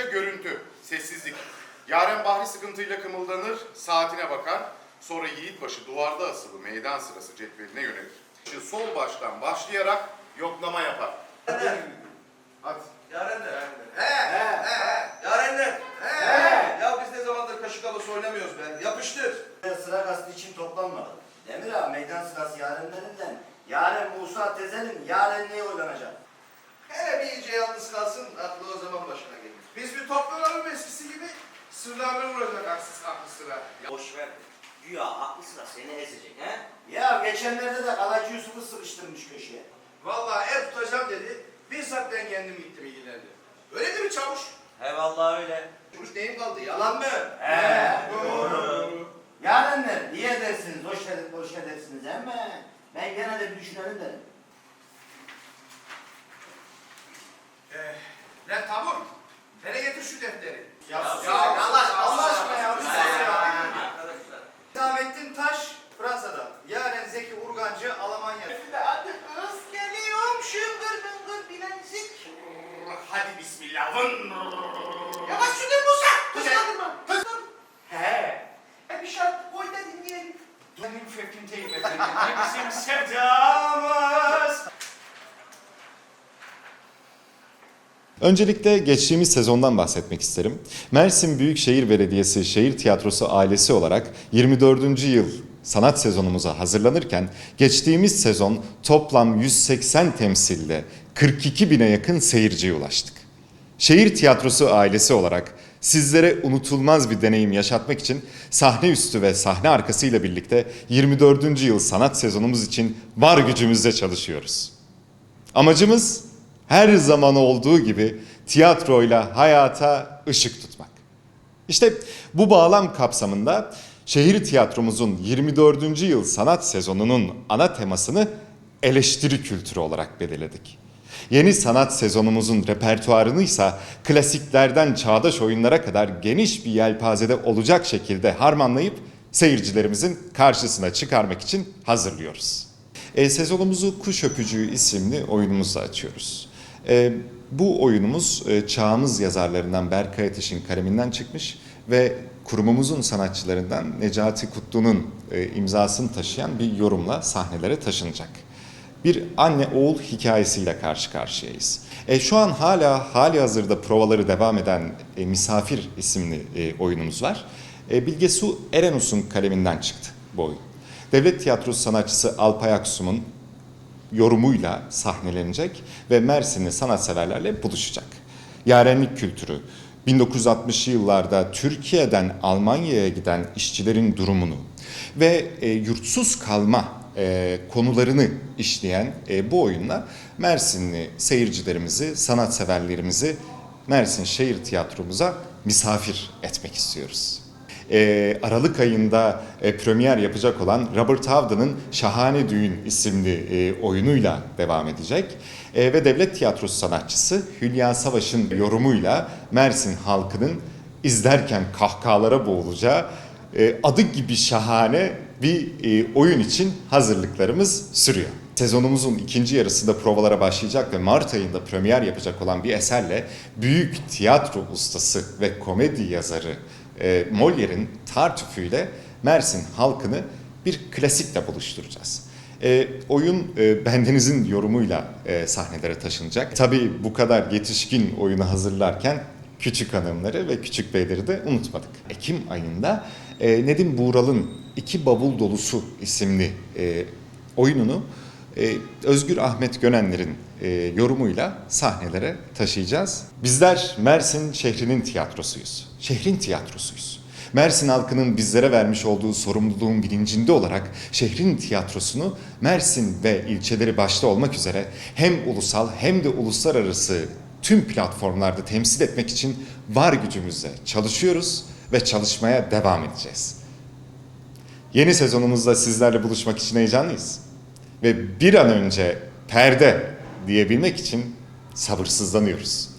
Başlıca görüntü, sessizlik. Yaren Bahri sıkıntıyla kımıldanır, saatine bakar. Sonra Yiğitbaşı duvarda asılı meydan sırası cetveline yönelir. Şu sol baştan başlayarak yoklama yapar. Hadi. Yarenler. He, he, he. Yarenler. He. Ya biz ne zamandır kaşık havası oynamıyoruz ben. Yapıştır. Sıra kastı için toplanmadık. Demir ağa meydan sırası yarenlerinden Yaren Musa Tezel'in yarenliğe oylanacak. Hele bir iyice yalnız kalsın, aklı o zaman başına toplanalım eskisi gibi. Sırlarına vuracak haksız haklı sıra. Boş ver. Güya aklı sıra seni ezecek he? Ya geçenlerde de Kalacı Yusuf'u sıkıştırmış köşeye. Vallahi ev tutacağım dedi. Bizzat ben kendim gittim ilgilendim. Öyle değil mi çavuş? He vallahi öyle. Çavuş neyin kaldı, yalan mı? He, Doğru. Yarenler niye edersiniz, hoş, eder, hoş edersiniz ama ben gene de bir düşünelim dedim. Eh, lan tabur. Şu defteri. Ya, Ya Allah, Allah aşkına ya. bir sus ya. Arkadaşlar. Hüsamettin Taş Fransa'da. Yaren Zeki Urgancı Almanya. Hadi kız geliyorum şıngır bıngır bilenzik. Hadi bismillah. Vın. Yavaş şunu Musa. Kız kaldırma. Kız He. Bir şarkı koy da dinleyelim. Benim fevkindeyim efendim. Ne bizim sevdamız. Öncelikle geçtiğimiz sezondan bahsetmek isterim. Mersin Büyükşehir Belediyesi Şehir Tiyatrosu ailesi olarak 24. yıl sanat sezonumuza hazırlanırken geçtiğimiz sezon toplam 180 temsille 42 bine yakın seyirciye ulaştık. Şehir Tiyatrosu ailesi olarak sizlere unutulmaz bir deneyim yaşatmak için sahne üstü ve sahne arkasıyla birlikte 24. yıl sanat sezonumuz için var gücümüzle çalışıyoruz. Amacımız her zaman olduğu gibi tiyatroyla hayata ışık tutmak. İşte bu bağlam kapsamında şehir tiyatromuzun 24. yıl sanat sezonunun ana temasını eleştiri kültürü olarak belirledik. Yeni sanat sezonumuzun repertuarını ise klasiklerden çağdaş oyunlara kadar geniş bir yelpazede olacak şekilde harmanlayıp seyircilerimizin karşısına çıkarmak için hazırlıyoruz. E, sezonumuzu Kuş Öpücüğü isimli oyunumuzla açıyoruz. E, bu oyunumuz e, çağımız yazarlarından Berkay Ateş'in kaleminden çıkmış ve kurumumuzun sanatçılarından Necati Kutlu'nun e, imzasını taşıyan bir yorumla sahnelere taşınacak. Bir anne oğul hikayesiyle karşı karşıyayız. E, şu an hala hali hazırda provaları devam eden e, Misafir isimli e, oyunumuz var. E, Bilge Su Erenus'un kaleminden çıktı bu oyun. Devlet tiyatrosu sanatçısı Alpay Aksum'un yorumuyla sahnelenecek ve Mersinli sanatseverlerle buluşacak. Yarenlik kültürü, 1960'lı yıllarda Türkiye'den Almanya'ya giden işçilerin durumunu ve e, yurtsuz kalma e, konularını işleyen e, bu oyunla Mersinli seyircilerimizi, sanatseverlerimizi Mersin Şehir Tiyatromuza misafir etmek istiyoruz e, Aralık ayında e, premier yapacak olan Robert Havdan'ın Şahane Düğün isimli e, oyunuyla devam edecek. E, ve devlet tiyatrosu sanatçısı Hülya Savaş'ın yorumuyla Mersin halkının izlerken kahkahalara boğulacağı e, adı gibi şahane bir e, oyun için hazırlıklarımız sürüyor. Sezonumuzun ikinci yarısında provalara başlayacak ve Mart ayında premier yapacak olan bir eserle büyük tiyatro ustası ve komedi yazarı e, Molière'in Tartüfü'yle Mersin halkını bir klasikle buluşturacağız. E, oyun e, bendenizin yorumuyla e, sahnelere taşınacak. Tabii bu kadar yetişkin oyunu hazırlarken küçük hanımları ve küçük beyleri de unutmadık. Ekim ayında e, Nedim Buğral'ın İki Bavul Dolusu isimli e, oyununu e, Özgür Ahmet Gönenler'in e, yorumuyla sahnelere taşıyacağız. Bizler Mersin şehrinin tiyatrosuyuz. Şehrin tiyatrosuyuz. Mersin halkının bizlere vermiş olduğu sorumluluğun bilincinde olarak şehrin tiyatrosunu Mersin ve ilçeleri başta olmak üzere hem ulusal hem de uluslararası tüm platformlarda temsil etmek için var gücümüzle çalışıyoruz ve çalışmaya devam edeceğiz. Yeni sezonumuzda sizlerle buluşmak için heyecanlıyız. Ve bir an önce perde diyebilmek için sabırsızlanıyoruz.